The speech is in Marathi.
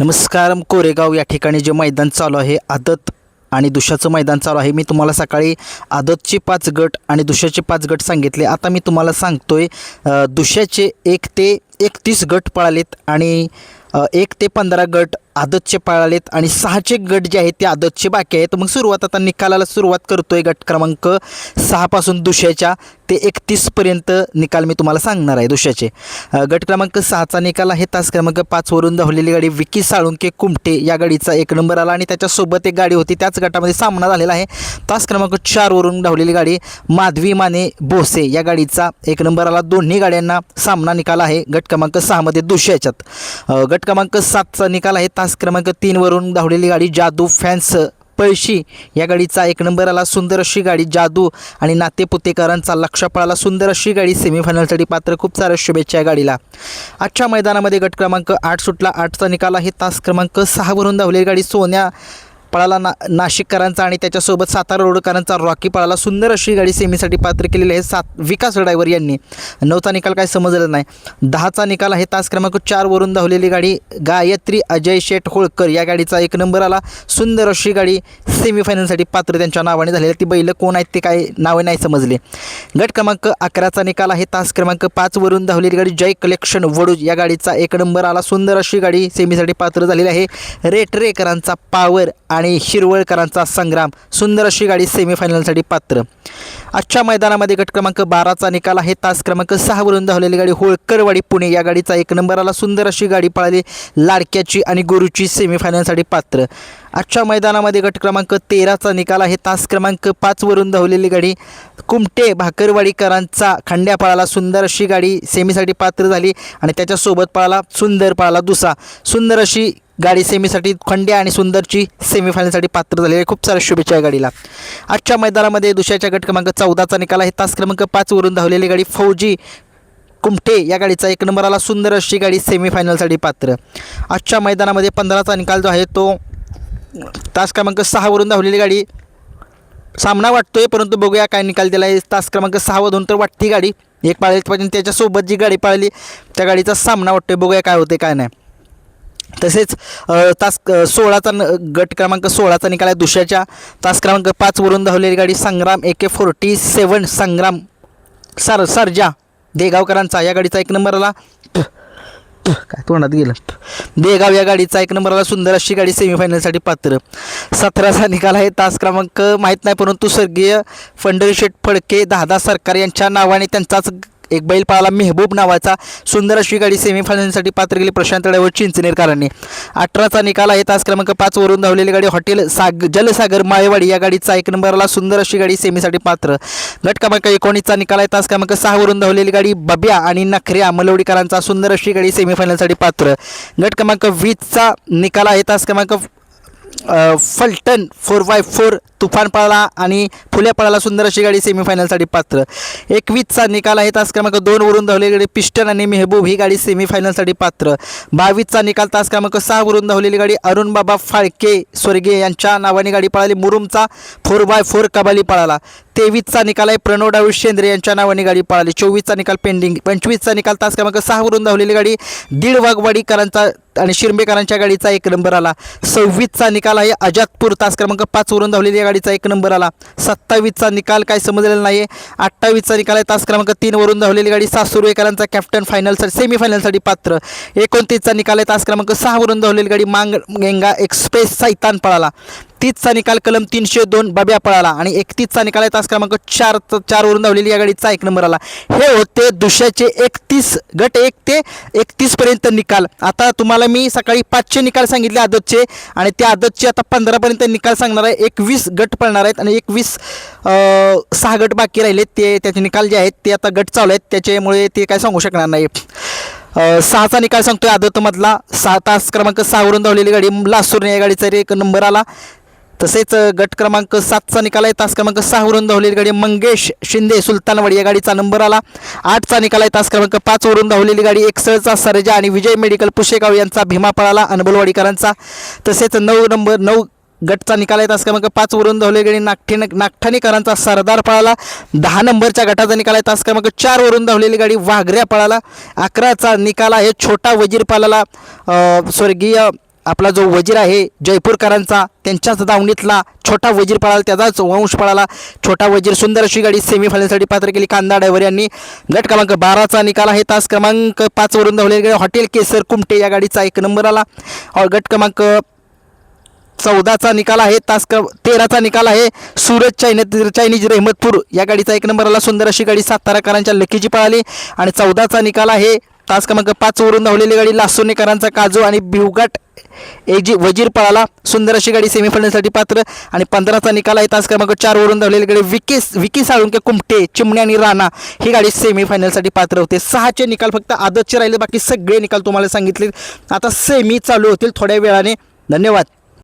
नमस्कार कोरेगाव या ठिकाणी जे मैदान चालू आहे आदत आणि दुशाचं मैदान चालू आहे. मी तुम्हाला सकाळी आदतचे पाच गट आणि दुशाचे पाच गट सांगितले. आता मी तुम्हाला सांगतोय दुशाचे एक ते एकतीस गट पळालेत आणि एक ते पंधरा गट आदतचे पळालेत आणि सहाचे गट जे आहेत ते आदतचे बाकी आहेत. मग सुरुवात आता निकालाला सुरुवात करतोय गट क्रमांक सहापासून दुसऱ्याच्या. ते एकतीसपर्यंत निकाल मी तुम्हाला सांगणार आहे दुसऱ्याचे. गट क्रमांक सहाचा निकाल आहे. तास क्रमांक पाचवरून धावलेली गाडी विकी साळुंके कुमटे या गाडीचा एक नंबर आला आणि त्याच्यासोबत एक गाडी होती. त्याच गटामध्ये सामना झालेला आहे. तास क्रमांक चारवरून धावलेली गाडी माधवी माने भोसे या गाडीचा एक नंबर आला. दोन्ही गाड्यांना सामना निकाल आहे. गट क्रमांक सहामध्ये दोषी याच्यात. गट क्रमांक सातचा निकाल आहे. तास क्रमांक तीनवरून धावलेली गाडी जादू फॅन्स पळशी. या गाडीचा एक नंबर आला सुंदर अशी गाडी जादू आणि नातेपुतेकरांचा लक्ष पळाला सुंदर अशी गाडी. सेमीफायनलसाठी पात्र खूप साऱ्या शुभेच्छा या गाडीला. आजच्या मैदानामध्ये गट क्रमांक आठ सुटला. आठचा निकाल आहे. तास क्रमांक सहावरून धावलेली गाडी सोन्या. पळाला ना नाशिककरांचा आणि त्याच्यासोबत सातारा रोडकरांचा रॉकी पळाला. सुंदर अशी गाडी सेमीसाठी पात्र केलेली आहे सात विकास ड्रायव्हर यांनी. नऊचा निकाल काय समजलं नाही. दहाचा निकाल आहे तास क्रमांक चारवरून धावलेली गाडी गायत्री अजय शेठ होळकर या गाडीचा एक नंबर आला. सुंदर अशी गाडी सेमीफायनलसाठी पात्र त्यांच्या नावाने झालेली. आहे. ती बैलं कोण आहेत ते काय नावे नाही समजले. गट क्रमांक अकराचा निकाल आहे. तास क्रमांक पाचवरून धावलेली गाडी जय कलेक्शन वडूज या गाडीचा एक नंबर आला. सुंदर अशी गाडी सेमीसाठी पात्र झालेली आहे. रेटरेकरांचा पावर आणि आणि शिरवळकरांचा संग्राम. सुंदर अशी गाडी सेमीफायनलसाठी पात्र. आजच्या मैदानामध्ये गट क्रमांक बाराचा निकाल आहे. तास क्रमांक सहावरून धावलेली गाडी होळकरवाडी पुणे या गाडीचा एक नंबर आला. सुंदर अशी गाडी पळाली लाडक्याची आणि गुरुची सेमीफायनलसाठी पात्र. आजच्या मैदानामध्ये गट क्रमांक तेराचा निकाल आहे. तास क्रमांक पाचवरून धावलेली गाडी कुमटे भाकरवाडीकरांचा खंड्या पळाला. सुंदर अशी गाडी सेमीसाठी पात्र झाली आणि त्याच्यासोबत पळाला सुंदर पळाला दुसा सुंदर अशी गाडी सेमीसाठी खंडे आणि सुंदरची सेमीफायनलसाठी पात्र झालेली आहे. खूप साऱ्या शुभेच्छा या गाडीला. आजच्या मैदानामध्ये दुसऱ्याच्या गट क्रमांक चौदाचा निकाल आहे. तास क्रमांक पाचवरून धावलेली गाडी फौजी कुमठे या गाडीचा एक नंबराला सुंदर अशी गाडी सेमीफायनलसाठी पात्र. आजच्या मैदानामध्ये पंधराचा निकाल जो आहे तो तास क्रमांक सहावरून धावलेली गाडी सामना वाटतोय परंतु बघूया काय निकाल दिला आहे. तास क्रमांक सहावरून तर वाटती गाडी. एक पाळली पाहिजे त्याच्यासोबत जी गाडी पाळली त्या गाडीचा सामना वाटतोय. बघूया काय होते काय नाही. तसेच तास सोळाचा न गट क्रमांक सोळाचा निकाल आहे. दुसऱ्याच्या तास क्रमांक पाचवरून धावलेली गाडी Sangram A K forty seven Sangram sir Sarja देगावकरांचा. या गाडीचा एक नंबर आला काय तोंडात गेलं? देगाव या गाडीचा एक नंबर आला सुंदर अशी गाडी सेमीफायनलसाठी पात्र. सतराचा निकाल आहे. तास क्रमांक माहीत नाही परंतु स्वर्गीय फंडरीशेठ फडके दादा सरकार यांच्या नावाने त्यांचाच एक बैल पाळाला मेहबूब नावाचा. सुंदर अशी गाडी सेमीफायनलसाठी पात्र गेली प्रशांत व चिंचनेरकरांनी अठराचा निकाल आहे. तास क्रमांक पाचवरून धावलेली गाडी हॉटेल साग जलसागर माळेवाडी या गाडीचा एक नंबरला सुंदर अशी गाडी सेमीसाठी पात्र. गट क्रमांक एकोणीसचा निकाल आहे. तास क्रमांक सहावरून धावलेली गाडी बब्या आणि नखऱ्या मलवडीकरांचा सुंदर अशी गाडी सेमीफायनलसाठी पात्र. गट क्रमांक वीसचा निकाल आहे. तास क्रमांक फलटण फोर बाय फोर तुफान पळाला आणि फुल्या पळाला सुंदर अशी गाडी सेमीफायनलसाठी पात्र. एकवीसचा निकाल आहे. तास क्रमांक दोनवरून धावलेली गाडी पिस्टन आणि मेहबूब ही गाडी सेमीफायनलसाठी पात्र. बावीसचा निकाल तास क्रमांक सहावरून धावलेली गाडी अरुण बाबा फाळके स्वर्गीय यांच्या नावाने गाडी पळाली. मुरुमचा फोर बाय फोर कबाली पळाला. तेवीसचा निकाल आहे. प्रणव डावी शेंद्रे यांच्या नावाने गाडी पळाली. चोवीसचा निकाल पेंडिंग पंचवीसचा निकाल तास क्रमांक सहावरून धावलेली गाडी दीड वाघवाडीकरांचा आणि शिरंबेकरांच्या गाडीचा एक नंबर आला. सव्वीसचा निकाल आहे. अजातपूर तास क्रमांक पाचवरून धावलेली या गाडीचा एक नंबर आला. सत्तावीसचा निकाल काय समजलेला नाही आहे अठ्ठावीसचा निकाल आहे. तास क्रमांक तीनवरून धावलेली गाडी सासुर्वेकरांचा कॅप्टन फायनलसाठी सेमीफायनलसाठी पात्र. एकोणतीसचा निकाल आहे. तास क्रमांक सहावरून धावलेली गाडी मांग गेंगा एक्सप्रेस सैतान पळाला. तीसचा निकाल कलम तीनशे दोन बब्या पळाला आणि एकतीसचा निकाल आहे तास क्रमांक चार चारवरून धावलेली या गाडीचा एक नंबर आला. हे होते दुसऱ्याचे एकतीस गट एक ते एकतीसपर्यंत निकाल. आता तुम्हाला मी सकाळी पाचशे निकाल सांगितले आदतचे आणि त्या आदतचे आता पंधरापर्यंत निकाल सांगणार आहे. एकवीस गट पळणार आहेत आणि एकवीस सहा गट बाकी राहिले ते त्याचे निकाल जे आहेत ते आता गट चालू आहेत. त्याच्यामुळे ते काय सांगू शकणार नाही. सहाचा निकाल सांगतोय आदतमधला. सहा तास क्रमांक सहावरून धावलेली गाडी लासूरने या गाडीचा एक नंबर आला. तसेच गट क्रमांक सातचा निकाल आहे. तास क्रमांक सहावरून धावलेली गाडी मंगेश शिंदे सुलतानवाडी. या गाडीचा नंबर आला. आठचा निकाल आहे. तास क्रमांक पाचवरून धावलेली गाडी एकसळचा सरजा आणि विजय मेडिकल पुशेगाव यांचा भीमा पळाला अनबलवाडीकरांचा. तसेच नऊ नंबर नऊ गटचा निकाल आहे. तास क्रमांक पाचवरून धावलेली गाडी नागठी नागठाणेकरांचा सरदार पळाला. दहा नंबरच्या गटाचा निकाल आहे. तास क्रमांक चारवरून धावलेली गाडी वाघऱ्या पळाला. अकराचा निकाल आहे. छोटा वजीर पळाला. स्वर्गीय आपला जो वजीर आहे जयपूरकरांचा त्यांच्याच दावणीतला छोटा वजीर पळाला त्याचाच वंश पळाला. छोटा वजीर सुंदर अशी गाडी सेमीफायनलसाठी पात्र केली. कांदा डायव्हर यांनी. गट क्रमांक बाराचा निकाल आहे. तास क्रमांक पाचवरून धावलेली गाडी हॉटेल केसर कुमटे या गाडीचा एक नंबर आला. और गट क्रमांक चौदाचा निकाल आहे. तास क्रम तेराचा निकाल आहे. सूरज चायनी चायनीज रहमतपूर या गाडीचा एक नंबर आला. सुंदर अशी गाडी साताराकरांच्या लकीची पळाली. आणि चौदाचा निकाल आहे. तास क्रमांक पाचवरून धावलेली गाडी लासोनेकरांचा काजू आणि बिवगाट एजी जी वजीर पळाला. सुंदर अशी गाडी सेमीफायनलसाठी पात्र आणि पंधराचा निकाल आहे. तास क्रमांक चारवरून धावलेली गाडी विकी विकी साळुंके कुमटे चिमणे आणि राणा ही गाडी सेमीफायनलसाठी पात्र होते. सहाचे निकाल फक्त आदतचे राहिले. बाकी सगळे निकाल तुम्हाला सांगितले. आता सेमी चालू होतील थोड्या वेळाने. धन्यवाद.